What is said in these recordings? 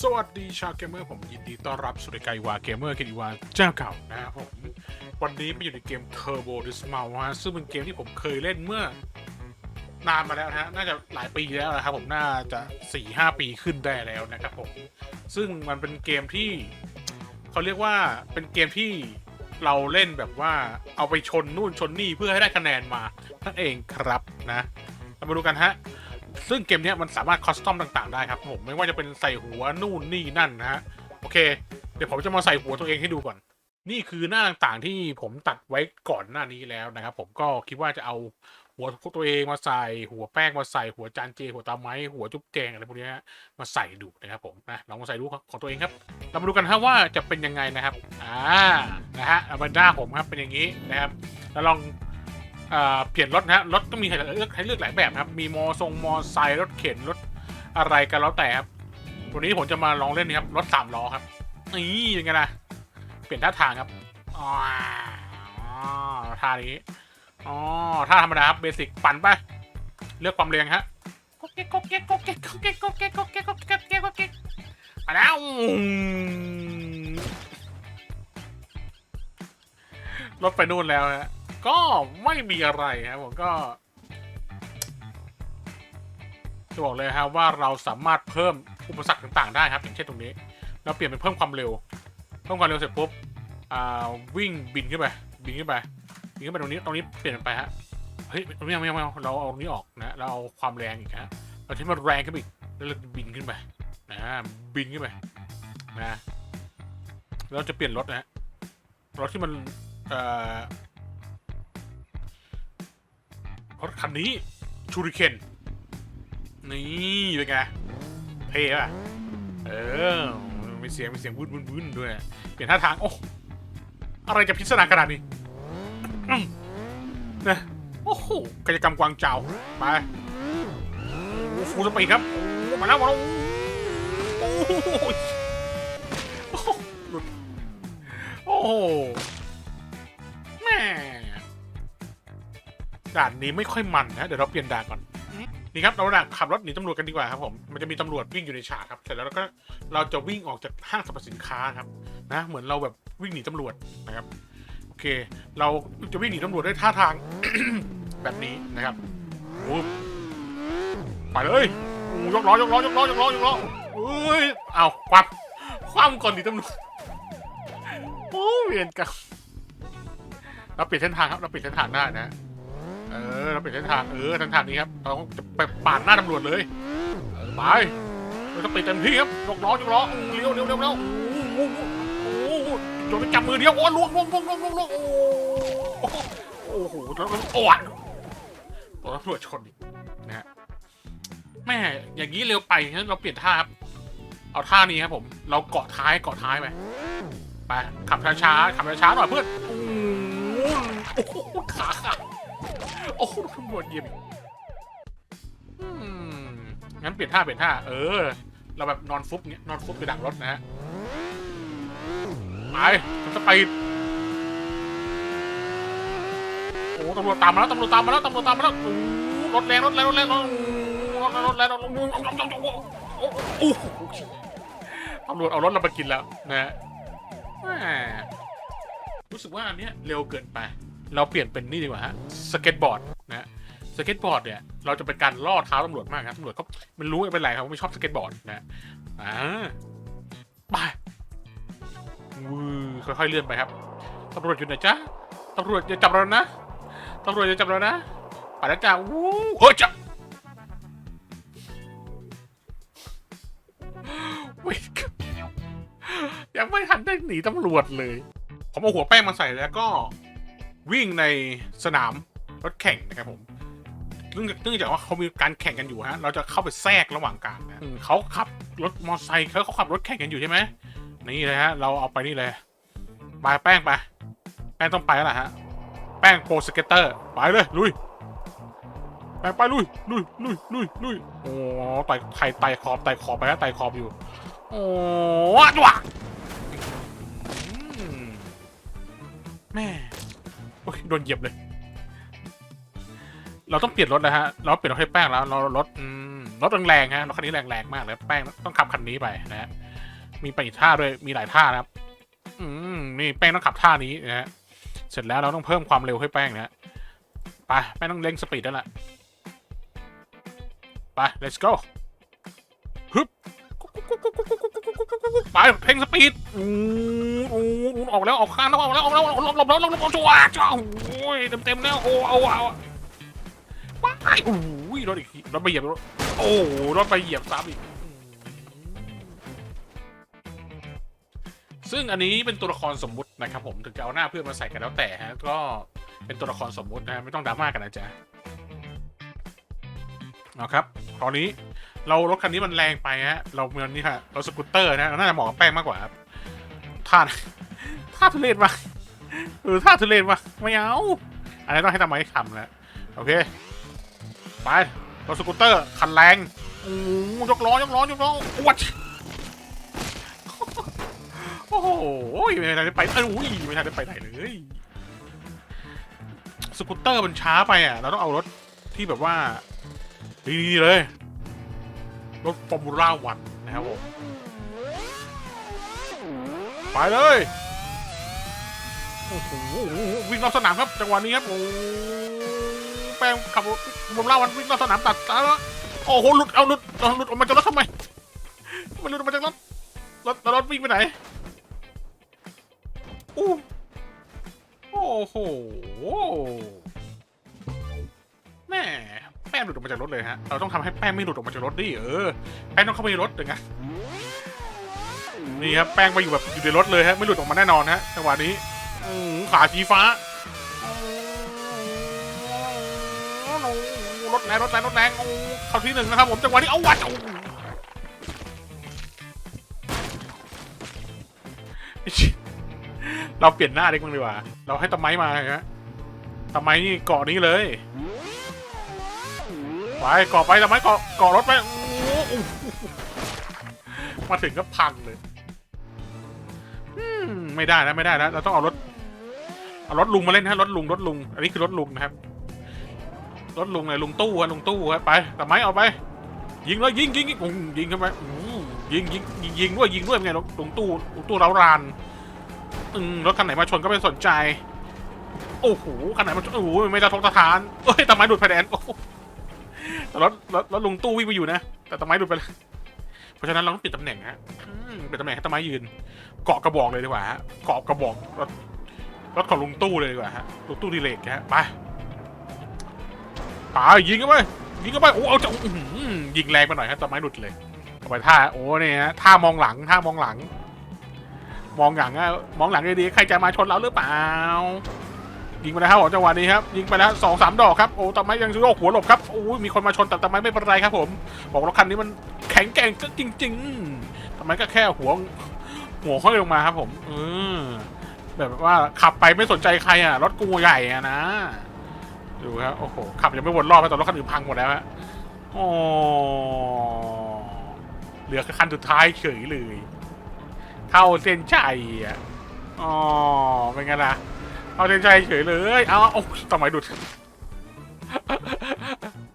สวัสดีชาวเกมเมอร์ผมยินดีต้อนรับสู่รายการวาเกมเมอร์เกมอีวาเจ้าเก่านะครับผม วันนี้มาอยู่ในเกม Turbo d i s m o u n ฮะซึ่งเป็นเกมที่ผมเคยเล่นเมื่อนานมาแล้วนะฮะน่าจะหลายปีแล้วนะครับผมน่าจะ4ี่ห้าปีขึ้นได้แล้วนะครับผม ซึ่งมันเป็นเกมที่เขาเรียกว่าเป็นเกมที่ เราเล่นแบบว่าเอาไปชนนู่นชนนี่เพื่อให้ได้คะแนนมานั่นเองครับนะเรามาดูกันฮะซึ่งเกมนี้มันสามารถคอสตอมต่างๆได้ครับผมไม่ว่าจะเป็นใส่หัวนู่นนี่นั่นนะฮะโอเค เดี๋ยวผมจะมาใส่หัวตัวเองให้ดูก่อน นี่คือหน้าต่างๆที่ผมตัดไว้ก่อนหน้านี้แล้วนะครับ ผมก็คิดว่าจะเอา หัวตัวเองมาใส่หัวแป้งมาใส่หัวจานเจ หัวตาไม้หัวจุ๊บแจงอะไรพวกนี้มาใส่ดูนะครับผมนะลองมาใส่ดูของตัวเองครับเรามาดูกันฮะว่าจะเป็นยังไงนะครับอ่านะฮะบันด้าผมครับเป็นอย่างนี้นะครับแล้วลองเอ่อเปลี่ยนรถนะฮะรถก็มีให้เลือกให้เลือกหลายแบบครับมีมอทรงมอไซค์รถเข็นรถอะไรกันแล้วแต่ครับวันนี้ผมจะมาลองเล่นนี่ครับรถสามล้อครับนี่ยังไงล่ะเปลี่ยนท่าทางครับอ๋อท่านี้ อ๋อท่าธรรมดาครับเบสิกปั่นไปเลือกความเร็วฮะก๊กเก๊กก๊กเก๊กก๊กเก๊กก๊กเก๊กก๊กเก๊กก๊กเก๊กก๊กเก๊กก๊กเก๊กก๊กเก๊กไปแล้วรถไปนู่นแล้วฮะก็ไม่มีอะไรครับผมก็จะบอกเลยครับว่าเราสามารถเพิ่มอุปสรรคต่าง ๆ ได้ครับอย่างเช่นตรงนี้ เราเปลี่ยนเป็นเพิ่มความเร็ว เพิ่มความเร็วเสร็จปุ๊บอ่าวิ่งบินขึ้นไปบินขึ้นไป บินขึ้นไปตรงนี้ตรงนี้เปลี่ยนไปฮะเฮ้ยไม่เอาไม่เอาไม่เอาเราเอาตรงนี้ออกนะเราเอาความแรงอีกฮะเราที่มันแรงขึ้นไปอีกแล้วเราบินขึ้นไปนะบินขึ้นไปนะเราจะเปลี่ยนรถนะฮะรถที่มันเอ่อรถคันนี้ชูริเคนนี่เป็นไงเท่ป่ะเออมีเสียงมีเสียงวุ้นวุ้นวุ้นด้วยเปลี่ยนท่าทางโอ้อะไรจะพิศดาขนาดนี้ นะโอ้โหกิจกรรมกวางเจ้าไปฟูสปีดครับมาแล้วมาแล้วโอ้โหโอ้โหลุดโอ้โหแม่ด่านนี้ไม่ค่อยมันนะ เดี๋ยวเราเปลี่ยนด่านก่อนนี่ครับเราด่านขับรถหนีตำรวจกันดีกว่าครับผมมันจะมีตำรวจวิ่งอยู่ในฉากครับเสร็จแล้วเราก็เราจะวิ่งออกจากห้างสรรพสินค้าครับนะ เหมือนเราแบบวิ่งหนีตำรวจนะครับ เค เราจะวิ่งหนีตำรวจด้วยท่าทาง แบบนี้นะครับไปเลยยกล้อยกล้อยกล้อยกล้อยกล้อเอ้ยเอาควับคว่ำก่อนหนีตำรวจโอ้เวียนกันเราปลี่ยนเส้นทางครับ เราปลี่ยนเส้นทางได้นะ เออ เราปลี่ยนเส้นทาง เออเส้นทางนี้ครับ เราจะไปปาดหน้าตำรวจเลยไปเราจะปิดเต็มที่ครับยกล้อยกล้อเลี้ยวเลี้ยวเลี้ยวเลี้ยว โอ้โหโอ้โหโอ้โหโยนไปจับมือเดียวโอ้ล่วงล่วงล่วงล่วงล่วงล่วงโอ้โหโอ้โหแล้วแล้วโอ้ยตัวตำรวจชนอีกนะฮะแม่อย่างนี้เร็วไปงั้นเราเปลี่ยนท่าครับเอาท่านี้ครับผม เราเกาะท้ายเกาะท้ายไปไปขับช้าๆขับช้าๆหน่อยเพื่อนโอ้โหขาขาโอ้โหตำรวจเยี่ยมงั้นเปลี่ยนท่าเปลี่ยนท่า เออ เราแบบนอนฟุบเนี้ยนอนฟุบไปดักรถนะฮะ ไปมันจะไปดโอ้ตำรวจตามมาแล้วตำรวจตามมาแล้วตำรวจตามมาแล้วโอ้รถแรงรถแรงรถแรงรถแรงรถแรงรถแรงโอ้โหตำรวจเอารถเราไปกินแล้วนะฮะรู้สึกว่าอันเนี้ยเร็วเกินไป เราเปลี่ยนเป็นนี่ดีกว่าฮะสเก็ตบอร์ดนะฮะสเก็ตบอร์ดเนี่ยเราจะเป็นการล่อเท้าตำรวจมากครับตำรวจเขามันรู้ไม่เป็นไรครับว่าไม่ชอบสเก็ตบอร์ดนะอ่า ค่อยๆเลื่อนไปครับตำรวจอยู่ไหนจ๊ะตำรวจอย่าจับเรานะตำรวจอย่าจับเรานะไปแล้วจ้าวู้เฮ้ยจ้ะว้ยยังไม่ทันได้หนีตำรวจเลย ผมเอาหัวแป้งมาใส่แล้วก็วิ่งในสนามรถแข่งนะครับผมเนื่องจากเนื่องจากว่าเขามีการแข่งกันอยู่ฮะ เราจะเข้าไปแทรกระหว่างกลางนะเขาขับรถมอเตอร์ไซค์เขาเขาขับรถแข่งกันอยู่ใช่ไหมนี่เลยฮะ เราเอาไปนี่เลย ไปแป้งไปแป้งต้องไปแล้วฮะแป้งโปรสเกตเตอร์ไปเลยลุยแป้งไปลุยลุยลุยลุยลุยโอ้ไต่ไต่ไต่ขอบไต่ขอบไปแล้วไต่ขอบอยู่โอ้จ้วะแม่โอ้ยโดนเหยียบเลย เราต้องเปลี่ยนรถแล้วฮะ เราเปลี่ยนรถให้แป้งแล้วเรารถรถแรงๆฮะรถคันนี้แรงๆมากเลยแป้งต้องขับคันนี้ไปนะฮะมีไปอีกท่าด้วยมีหลายท่านะครับ นี่แป้งต้องขับท่านี้นะฮะเสร็จแล้วเราต้องเพิ่มความเร็วให้แป้งนะฮะไปแป้งต้องเร่งสปีดแล้วล่ะไป let's go ฮึบไปเพ่งสปีดอู้อู้ออกแล้วออกข้างแล้วออกแล้วออกแล้วหลบหลบหลบหลบหลบชัวร์จ้าโอ้ยเต็มเต็มแล้วโอ้เอาเอาไปโอ้ยรถอีกรถไปเหยียบรถโอ้รถไปเหยียบซ้ำอีก ซึ่งอันนี้เป็นตัวละครสมมุตินะครับผมถึงจะเอาหน้าเพื่อนมาใส่กันแล้วแต่ฮะก็เป็นตัวละครสมมุตินะฮะไม่ต้องดราม่ากันนะจ๊ะเอาครับตอนนี้เรารถคันนี้มันแรงไปฮะเราเมือนนี่ฮะเราสกูตเตอร์นะน่าจะเหมาะกับแป้งมากกว่าครับท่าท่าทุเรศมากเออท่าทุเรศมาไม่เอาอันนี้ต้องให้ทำไมทำแล้วโอเคไปรถสกูตเตอร์คันแรงอู้ยกล้อยกล้อยกล้ออวด โอ้โหไม่ทันได้ไปเอ้ยอุ้ยไม่ทันได้ไปไหนเลยสกูตเตอร์มันช้าไปอะ เราต้องเอารถที่แบบว่าดีๆเลย รถฟอร์มูล่าวันนะครับผม ไปเลยโอ้โหวิ่งรอบสนามครับจังหวะนี้ครับโอ้แป้งขับรถฟอร์มูล่าวันวิ่งรอบสนามตัดแล้วโอ้โหหลุดเอาหลุดเอาหลุดออกมาจากรถทำไมมันหลุดออกมาจากรถรถรถวิ่งไปไหน โอ้โหแม่แป้งหลุดออกมาจากรถเลยฮะ เราต้องทำให้แป้งไม่หลุดออกมาจากรถดิเออ แป้งต้องเข้าไปในรถเลยไงนี่ครับแป้งไปอยู่แบบอยู่ในรถเลยฮะไม่หลุดออกมาแน่นอนฮะจังหวะนี้อขาชี้ฟ้ารถแรงรถแรงรถแรงโอ้เข้าที่หนึ่งนะครับผมจังหวะนี้เอาวัด เราเปลี่ยนหน้าเด็กมึงดีกว่า เราให้ตะไม้มาฮะตะไม้นี่เกาะนี้เลยไปเกาะไปตะไม้เกาะเกาะรถไปมาถึงก็พังเลยไม่ได้นะไม่ได้นะเราต้องเอารถ เอารถลุงมาเล่นฮะรถลุงรถลุง อันนี้คือรถลุงนะครับ รถลุงเลยลุงตู้ฮะลุงตู้ฮะไปตะไม้เอาไป ยิงเลยยิงยิงยิงยิงเข้าไปยิงยิงยิงยิงด้วยยิงด้วยไงลุงตู้ลุงตู้เราราน อืมรถคันไหนมาชนก็ไม่สนใจ โอ้โหคันไหนมาชนโอ้โหไม่จะทกทะทานเอ้ยตะไม้ดูดไฟแดงโอ้แต่รถรถรถลุงตู้วิ่งไปอยู่นะแต่ตะไม้ดูดไปแล้วเพราะฉะนั้นเราต้องเปลี่ยนตำแหน่งฮะเปลี่ยนตำแหน่งให้ตะไม้ยืน เกาะกระบอกเลยดีกว่าฮะเกาะกระบอกรถรถของลุงตู้เลยดีกว่าฮะลุงตู้ดีเลกฮะไปไปยิงกันไปยิงกันไปโอ้เอาจะยิงแรงไปหน่อยฮะตะไม้หลุดเลยเอาไปท่าโอ้เนี่ยฮะท่ามองหลังท่ามองหลัง มองหลังอะมองหลังดีๆใครจะมาชนเราหรือเปล่า ยิงไปแล้วครับจังหวะนี้ครับ ยิงไปแล้วสองสามดอกครับ โอ้ตะไม้ยังโยกหัวหลบครับโอ้ยมีคนมาชนแต่ตะไม้ไม่เป็นไรครับผม บอกรถคันนี้มันแข็งแกร่งจริงๆตะไม้ก็แค่หัวหัวห้อยลงมาครับผมเออแบบว่าขับไปไม่สนใจใครอะรถกูใหญ่อะนะดูครับโอ้โหขับยังไม่วนรอบแต่รถคันอื่นพังหมดแล้วฮะโอ้เหลือแค่คันสุดท้ายเฉยเลย เข้าเส้นชัยอะอ๋อเป็นไงล่ะเข้าเส้นชัยเฉยเลยเอาโอ้ทำไมดุด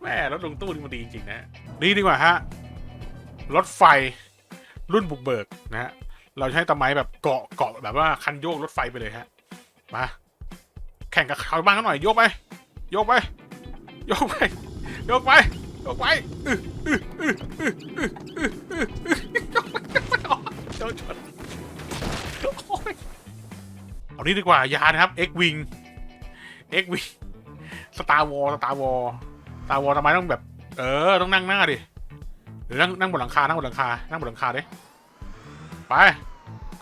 แม่รถลงตู้นี่มันดีจริงนะนี่ดีกว่าฮะรถไฟรุ่นบุกเบิกนะฮะเราใช้ตะไม้แบบเกาะเกาะแบบว่าคันโยกรถไฟไปเลยฮะมาแข่งกับเขาบ้างกันหน่อยโยกไปโยกไปโยกไปโยกไปโยกไป นี้ดีกว่ายานครับ X Wing X Wing Star War Star War Star War ทำไมต้องแบบ เออ ต้องนั่งหน้าดิหรือนั่งนั่งบนหลังคา นั่งบนหลังคา นั่งบนหลังคาดิไป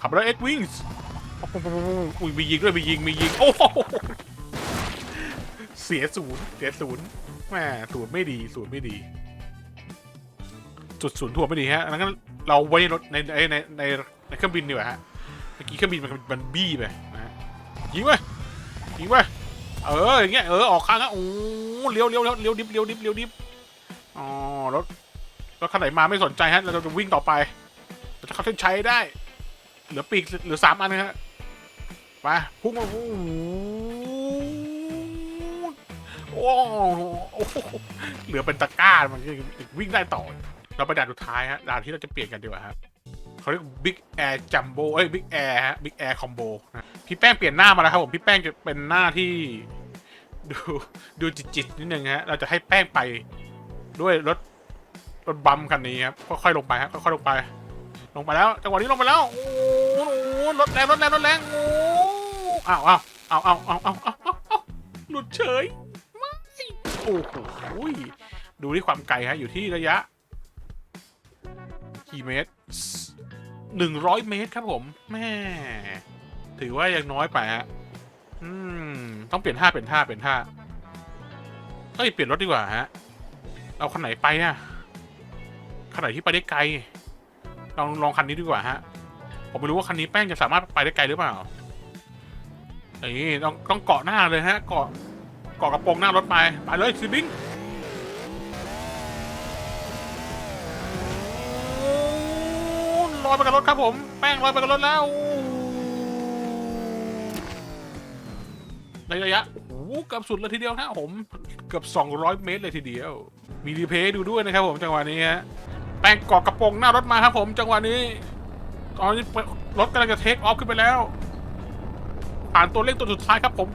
ขับรถ X Wings อุ้ยมียิงด้วยมียิงมียิง โอ้โหเสียศูนย์เสียศูนย์แม่ศูนย์ไม่ดีศูนย์ไม่ดี จุดศูนย์ถ่วไม่ดีฮะ งั้นเราไว้ในรถในในในในเครื่องบินดีกว่าฮะ เมื่อกี้เครื่องบินมันมันบี้ไปนะ ยิงไปยิงไปเอออย่างเงี้ยเออออกข้างอะโอ้เลี้ยวเลี้ยวเลี้ยวเลี้ยวดิบเลี้ยวดิบเลี้ยวดิบอ๋อรถรถคันไหนมาไม่สนใจฮะเราจะวิ่งต่อไปเราจะเข้าเส้นชัยได้ เหลือปีกเหลือสามอันนะฮะไปพุ่งมาโอ้โหโอ้โหเหลือเป็นตะกร้ามันยังวิ่งได้ต่อ เราไปด่านสุดท้ายฮะด่านที่เราจะเปลี่ยนกันดีกว่าครับ เขาเรียกบิ๊กแอร์จัมโบเอ้ยบิ๊กแอร์ฮะบิ๊กแอร์คอมโบนะพี่แป้งเปลี่ยนหน้ามาแล้วครับผมพี่แป้งจะเป็นหน้าที่ ดูดูจิตจิตนิดนึงฮะเราจะให้แป้งไปด้วยรถรถบัมคันนี้ครับค่อยๆลงไปฮะค่อยๆลงไป ลงไปแล้วจังหวะนี้ลงไปแล้วโอ้โหรถแรงรถแรงรถแรงโอ้อ้าวอ้าเอ้าเอ้าเอ้าเอ้าเอ้าหลุดเฉยไม่โอ้โหดูที่ความไกลฮะอยู่ที่ระยะกี่เมตร หนึ่งร้อยเมตรครับผมแม่ถือว่ายังน้อยไปฮะอืม ต้องเปลี่ยนท่าเปลี่ยนท่าเปลี่ยนท่าเอ้ยเปลี่ยนรถดีกว่าฮะ เอาคันไหนไปอะคันไหนที่ไปได้ไกล ลองลองคันนี้ดีกว่าฮะ ผมไม่รู้ว่าคันนี้แป้งจะสามารถไปได้ไกลหรือเปล่านี่ต้องต้องเกาะหน้าเลยฮะ เกาะเกาะกระโปรงหน้ารถไป ไปเลยซิบิง ล อยไปกับรถครับผม แป้งลอยไปกับรถแล้วในระยะโอ้เกือบสุดเลยทีเดียวนะผม เกือบ 200 เมตรเลยทีเดียว มีรีเพย์ดูด้วยนะครับผมจังหวะนี้ฮะ แป้งเกาะกระโปรงหน้ารถมาครับผม จังหวะนี้ ตอนนี้รถกำลังจะเทคออฟขึ้นไปแล้ว ผ่านตัวเลขตัวสุดท้ายครับผม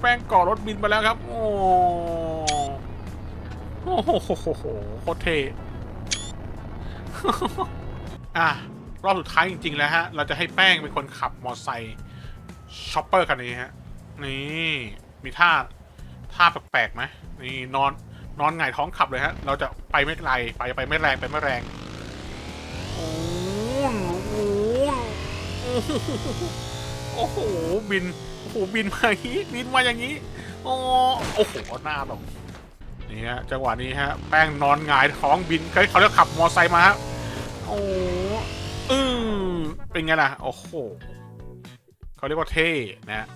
แป้งเกาะรถบินไปแล้วครับ โอ้โหโคตรเท่ อะรอบสุดท้ายจริง ๆ แล้วฮะ เราจะให้แป้งเป็นคนขับมอเตอร์ไซค์ช็อปเปอร์คันนี้ฮะ นี่ มีท่าท่าแปลกๆไหมนี่นอนนอนหงายท้องขับเลยฮะ เราจะไปไม่ไกลไปไปไม่แรงไปไม่แรงโอ้โหโอ้โหบินโอ้โหบินมาอย่างนี้บินมาอย่างนี้โอ้โอ้โหหน้าลง นี่ฮะจังหวะนี้ฮะแป้งนอนหงายท้องบินเขาเขาเรียกขับมอไซค์มาฮะโอ้อือเป็นไงล่ะ โอ้โหเขาเรียกว่าเท่นะ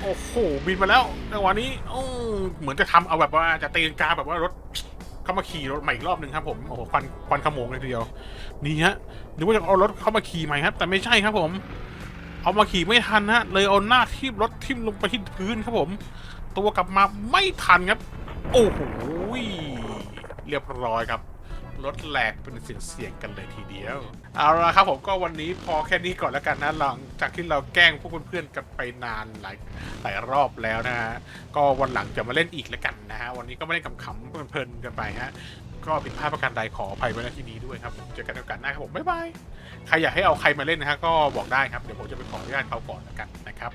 โอ้โหบินมาแล้วจังหวะนี้โอ้เหมือนจะทำเอาแบบว่าจะตีนกาแบบว่ารถเข้ามาขี่รถใหม่อีกรอบหนึ่งครับผมโอ้โหควันควันขโมงเลยทีเดียวนี่ฮะนึกว่าจะเอารถเข้ามาขี่ใหม่ครับ แต่ไม่ใช่ครับผม เอามาขี่ไม่ทันฮะเลยเอาหน้าทิ่มรถทิ่มลงไปที่พื้นครับผม ตัวกลับมาไม่ทันครับ โอ้โหเรียบร้อยครับรถแหลกเป็นเสียงเสียงๆกันเลยทีเดียว เอาละครับผมก็วันนี้พอแค่นี้ก่อนแล้วกันนะหลังจากที่เราแกล้งพวกเพื่อนๆกันไปนานหลายหลายรอบแล้วนะฮะก็วันหลังจะมาเล่นอีกแล้วกันนะฮะวันนี้ก็ไม่ได้ขำๆเพลินๆกันไปฮะก็ผิดพลาดประการใดขออภัยไว้ณที่นี้ด้วยครับผมเจอกันในโอกาสหน้าครับผมบ๊ายบายใครอยากให้เอาใครมาเล่นนะฮะก็บอกได้ครับเดี๋ยวผมจะไปขออนุญาตเขาก่อนแล้วกันนะครับ